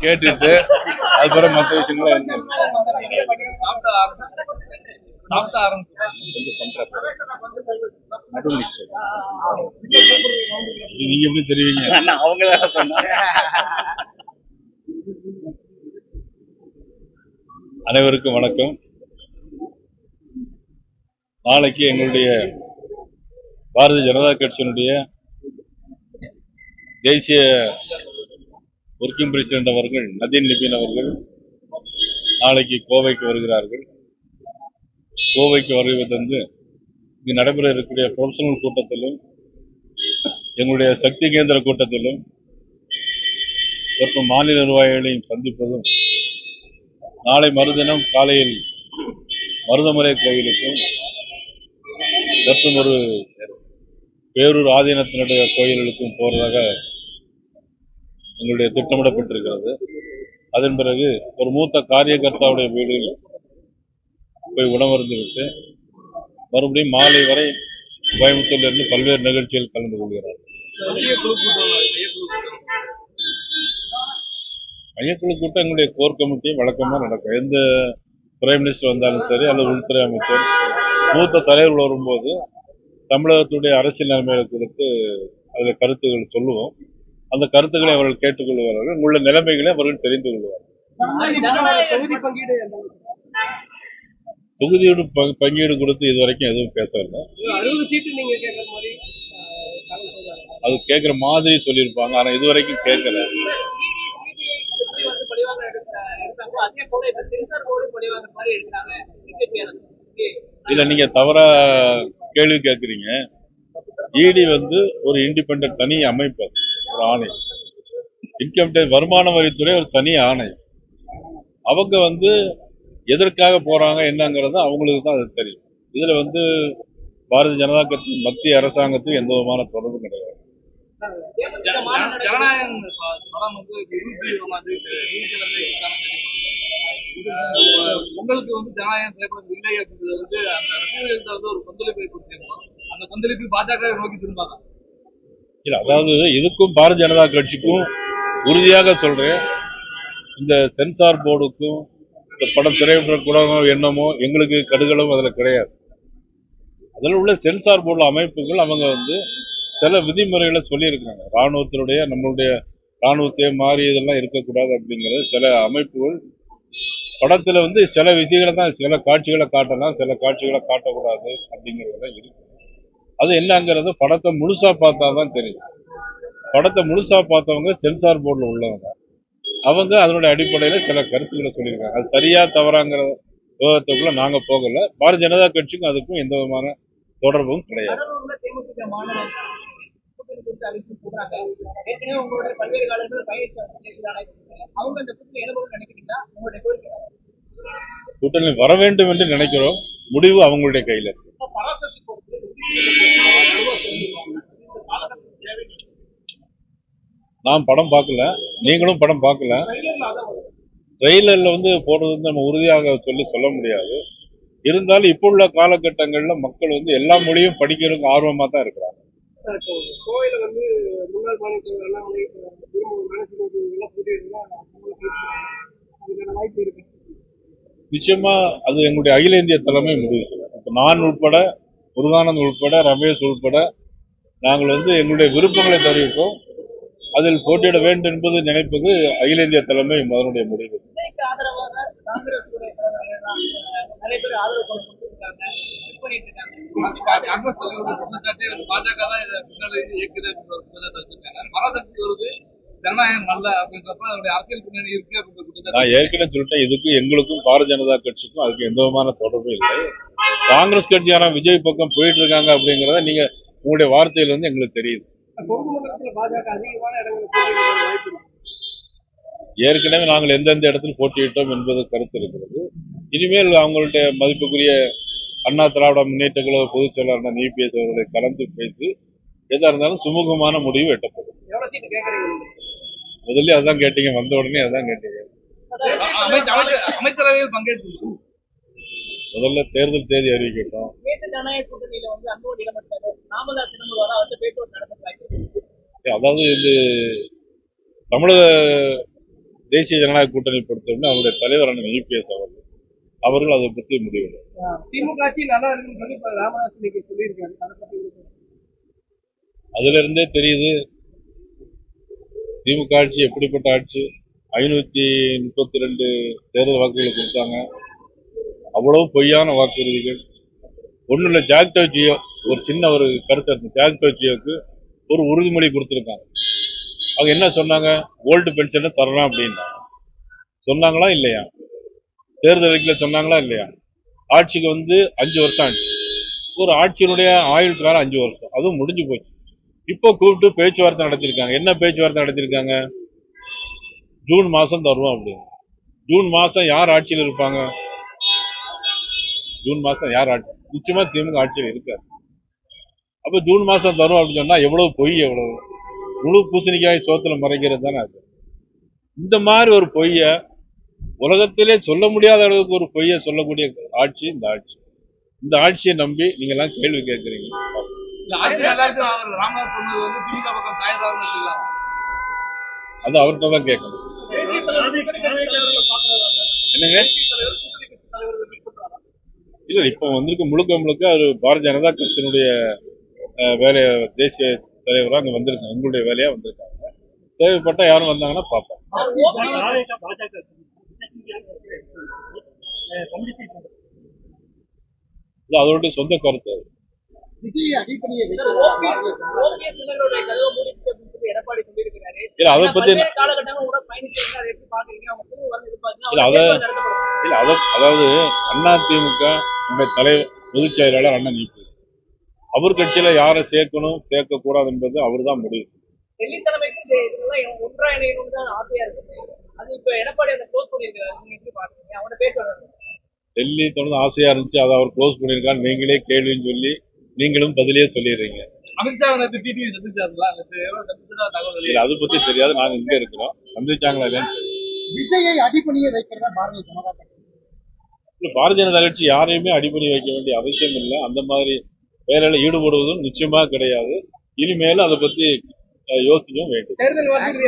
கேட்டுட்டு அதுக்கப்புறம் மற்ற என்ன? ஆரம்பிச்சு நீங்க எப்படி தெரிவிங்க அவங்க தான் சொன்னாங்க அனைவருக்கும் வணக்கம். நாளைக்கு எங்களுடைய பாரதிய ஜனதா கட்சியினுடைய தேசிய ஒர்க்கிங் பிரசிடென்ட் அவர்கள் நதீன் லிபின் அவர்கள் நாளைக்கு கோவைக்கு வருகிறார்கள். கோவைக்கு வருவது வந்து இங்கு நடைபெற இருக்கக்கூடிய ப்ரொஃபஷனல் கூட்டத்திலும் எங்களுடைய சக்தி கேந்திர கூட்டத்திலும் மற்றும் மாநில நிர்வாகிகளையும் சந்திப்பதும் நாளை மறுதினம் காலையில் மருதமலை கோயிலுக்கும் மற்றும் ஒரு பேரூர் ஆதீனத்தினுடைய கோயில்களுக்கும் போறதாக எங்களுடைய திட்டமிடப்பட்டிருக்கிறது. அதன் பிறகு ஒரு மூத்த காரியகர்த்தாவுடைய வீடுகளில் போய் உணவருந்து விட்டு மறுபடியும் மாலை வரை கோயம்புத்தூரிலிருந்து பல்வேறு நிகழ்ச்சிகள் கலந்து கொள்கிறார். குழு கூட்டம் மையக்குழு கூட்டம் எங்களுடைய கோர் கமிட்டி வழக்கமாக நடக்கும். எந்த பிரைம் மினிஸ்டர் வந்தாலும் சரி அல்லது உள்துறை அமைச்சர் மூத்த தலைவர்கள் வரும்போது தமிழகத்துடைய அரசியல் நிலைமைகளை குறித்து அதில் கருத்துக்கள் சொல்லுவோம். அந்த கருத்துக்களை அவர்கள் கேட்டுக்கொள்வார்கள். உள்ள நிலைமைகளை அவர்கள் தெரிந்து கொள்வார்கள். தொகுதியோடு பங்கீடு கொடுத்து இது வரைக்கும் எதுவும் பேசவில்லை. அது கேட்குற மாதிரி சொல்லியிருப்பாங்க. ஆனால் இது வரைக்கும் கேட்கல. இல்ல நீங்க தவறா கேள்வி கேட்குறீங்க. இடி வந்து ஒரு இண்டிபெண்ட் தனி அமைப்பு ஒரு ஆணை. இன்கம் டேக்ஸ் வருமான வரித்துறை ஒரு தனி ஆணை. அவங்க வந்து எதற்காக போறாங்க என்னங்கிறது அவங்களுக்கு தான் அது தெரியும். இதுல வந்து பாரதிய ஜனதா கட்சி மத்திய அரசாங்கத்துக்கு எந்த விதமான தொடர்பும் கிடையாது. ஜனநாயகம் ப- வந்து இருபத்தி உங்களுக்கு வந்து ஜனநாயகம் திரைப்படம் இல்லை அப்படின்றது வந்து அந்த ரசிகர்கள்ட்ட வந்து ஒரு கொந்தளிப்பை கொடுத்திருந்தோம். அந்த கொந்தளிப்பு பாஜக நோக்கி திரும்பாங்க. இல்ல அதாவது இதுக்கும் பாரதிய ஜனதா கட்சிக்கும் உறுதியாக சொல்றேன். இந்த சென்சார் போர்டுக்கும் இந்த படம் திரையிடக்கூடாதோ என்னமோ எங்களுக்கு கடுகளும் அதுல கிடையாது. அதில் உள்ள சென்சார் போர்டு அமைப்புகள் அவங்க வந்து சில விதிமுறைகளை சொல்லியிருக்காங்க ராணுவத்தினுடைய நம்மளுடைய இராணுவத்தையே மாறி இதெல்லாம் இருக்கக்கூடாது அப்படிங்கிறது சில அமைப்புகள் படத்தில் வந்து சில விதிகளை தான் சில காட்சிகளை காட்டலாம் சில காட்சிகளை காட்டக்கூடாது அப்படிங்கிறதெல்லாம் இருக்கு. அது என்னங்கிறது படத்தை முழுசாக பார்த்தா தான் தெரியும். படத்தை முழுசாக பார்த்தவங்க சென்சார் போர்டில் உள்ளவங்க. அவங்க அதனுடைய அடிப்படையில் சில கருத்துக்களை சொல்லியிருக்காங்க. அது சரியா தவறாங்கிற விவாதத்துக்குள்ள நாங்கள் போகலை. பாரதிய ஜனதா கட்சிக்கும் அதுக்கும் எந்த விதமான தொடர்பும் கிடையாது. அவங்க அந்த கூட்டணி வர வேண்டும் என்று நினைக்கிறோம். முடிவு அவங்களுடைய கையில் இருக்கு. நான் படம் பார்க்கல. நீங்களும் படம் பார்க்கல. ட்ரெய்லர்ல வந்து போடுறது வந்து நம்ம உறுதியாக சொல்லி சொல்ல முடியாது. இருந்தாலும் இப்போ உள்ள காலகட்டங்களில் மக்கள் வந்து எல்லா மொழியும் படிக்கிறதுக்கு ஆர்வமாக தான் இருக்கிறாங்க. கோயில வந்து நிச்சயமா அது எங்களுடைய அகில இந்திய தலைமை முடிவு செய்யும். இப்ப நான் உட்பட முருகானந்த் உட்பட ரமேஷ் உட்பட நாங்கள் வந்து எங்களுடைய விருப்பங்களை தெரிவிப்போம். அதில் போட்டியிட வேண்டும் என்பது நினைப்பது அகில இந்திய தலைமை அதனுடைய முடிவு. பாஜக ஜனநாயகம் நல்ல அப்படின்றப்ப அதனுடைய அரசியல் பின்னணி இருக்கு நான் ஏற்கனவே சொல்லிட்டேன் இதுக்கும் எங்களுக்கும் பாரதிய ஜனதா கட்சிக்கும் அதுக்கு எந்த விதமான தொடர்பும் இல்லை. காங்கிரஸ் கட்சியாரா விஜய் பக்கம் போயிட்டு இருக்காங்க அப்படிங்கறத நீங்க உங்களுடைய வார்த்தையில இருந்து எங்களுக்கு தெரியுது. ஏற்கனவே நாங்கள் எந்தெந்த இடத்தில் போட்டியிட்டோம் என்பது கருத்து இருக்கிறது. இனிமேல் அவங்களுடைய மதிப்புக்குரிய அண்ணா திராவிட முன்னேற்ற கழக பொதுச் செயலாளர் இபிஎஸ் அவர்களை கலந்து பேசி எதா இருந்தாலும் சுமூகமான முடிவு எட்டப்படும். முதல்ல அதான் கேட்டீங்க வந்த உடனே அதான் கேட்டீங்க. அமைச்சரவையில் பங்கேற்று முதல்ல தேர்தல் தேதி அறிவிக்கட்டும். அதாவது இது தமிழக தேசிய ஜனநாயக கூட்டணி பொறுத்தவரை அவருடைய தலைவர் அண்ணன் இபிஎஸ் அவர்கள். அவர்கள் அதை பற்றி முடிவெடுக்கும் திமுக நல்லா இருக்குன்னு சொல்லி ராமதாஸ் சொல்லியிருக்காரு. அதுல இருந்தே தெரியுது திமுக ஆட்சி எப்படிப்பட்ட ஆட்சி? ஐநூற்றி முப்பத்தி ரெண்டு தேர்தல் வாக்குகளை கொடுத்தாங்க. அவ்வளவு பொய்யான வாக்குறுதிகள். ஒன்றும் இல்லை ஜாக்டோ ஜியோ ஒரு சின்ன ஒரு கருத்து இருக்கு. ஜாக்டோ ஜியோக்கு ஒரு உறுதிமொழி கொடுத்துருக்காங்க. அவங்க என்ன சொன்னாங்க? ஓல்டு பென்ஷனை தரலாம் அப்படின்னா. சொன்னாங்களா இல்லையா? தேர்தல் அறிக்கையில் சொன்னாங்களா இல்லையா? ஆட்சிக்கு வந்து அஞ்சு வருஷம் ஆச்சு. ஒரு ஆட்சியினுடைய ஆயுள் காலம் அஞ்சு வருஷம். அதுவும் முடிஞ்சு போச்சு. இப்போ கூப்பிட்டு பேச்சுவார்த்தை நடத்திருக்காங்க. என்ன பேச்சுவார்த்தை நடத்திருக்காங்க? ஜூன் மாசம் தருவோம் அப்படின்னு. ஜூன் மாசம் யார் ஆட்சியில் இருப்பாங்க? ஜூன் மாசம் யார் ஆட்சி? நிச்சயமா திமுக ஆட்சியில் இருக்காது. அப்ப ஜூன் மாசம் தரும் அப்படின்னு சொன்னா எவ்வளவு பொய் எவ்வளவு? முழு பூசணிக்காய் சோத்துல மறைக்கிறது தானே அது. இந்த மாதிரி ஒரு பொய்ய உலகத்திலே சொல்ல முடியாத அளவுக்கு ஒரு பொய்யை சொல்லக்கூடிய ஆட்சி இந்த ஆட்சி. இந்த ஆட்சியை நம்பி நீங்க எல்லாம் கேள்வி கேட்கறீங்க. அது அவர்கிட்ட தான் கேட்கணும். என்னங்க? இல்ல இப்போ வந்திருக்க முழுக்க முழுக்க அவர் பாரதிய ஜனதா கட்சியினுடைய வேலைய தேசிய தலைவராக அங்க வந்திருக்காங்க. உங்களுடைய வேலையா வந்திருக்காங்க. தேவைப்பட்டா யாரும் வந்தாங்கன்னா பார்ப்போம். இல்ல அதோடைய சொந்த கருத்து அது. இல்ல அதை பத்தி பல்வேறு காலகட்டங்கள் கூட பயணிச்சிருக்காரு அதை எப்படி பாக்குறீங்க அவங்க திரும்ப வந்து எதிர்பார்த்தீங்கன்னா இல்ல, அத-. இல்ல அதாவது அண்ணா திமுக இந்த தலைவர் பொதுச் செயலாளர் அண்ணன் நீக்கு அவர் கட்சியில யாரை சேர்க்கணும் சேர்க்க கூடாது என்பது அவர் தான் முடிவு. டெல்லி தொடர்ந்து ஆசையா இருந்துச்சு அதை அவர் க்ளோஸ் பண்ணியிருக்காரு நீங்களே கேள்வின்னு சொல்லி நீங்களும் பதிலே சொல்லிடுறீங்க. அதை பத்தி தெரியாது. நாங்க இங்க இருக்கிறோம். சந்திச்சாங்களா இல்லையான்னு தெரியல. விஜயை அடிப்பணிய வைக்கிறதா பாரதிய ஜனதா கட்சி? இல்லை பாரதிய ஜனதா கட்சி யாரையுமே அடிப்பணி வைக்க வேண்டிய அவசியம் இல்லை. அந்த மாதிரி வேலையில் ஈடுபடுவதும் நிச்சயமாக கிடையாது. இனிமேலும் அதை பற்றி யோசிக்கவும் வேண்டும். தேர்தல் வாக்குறுதி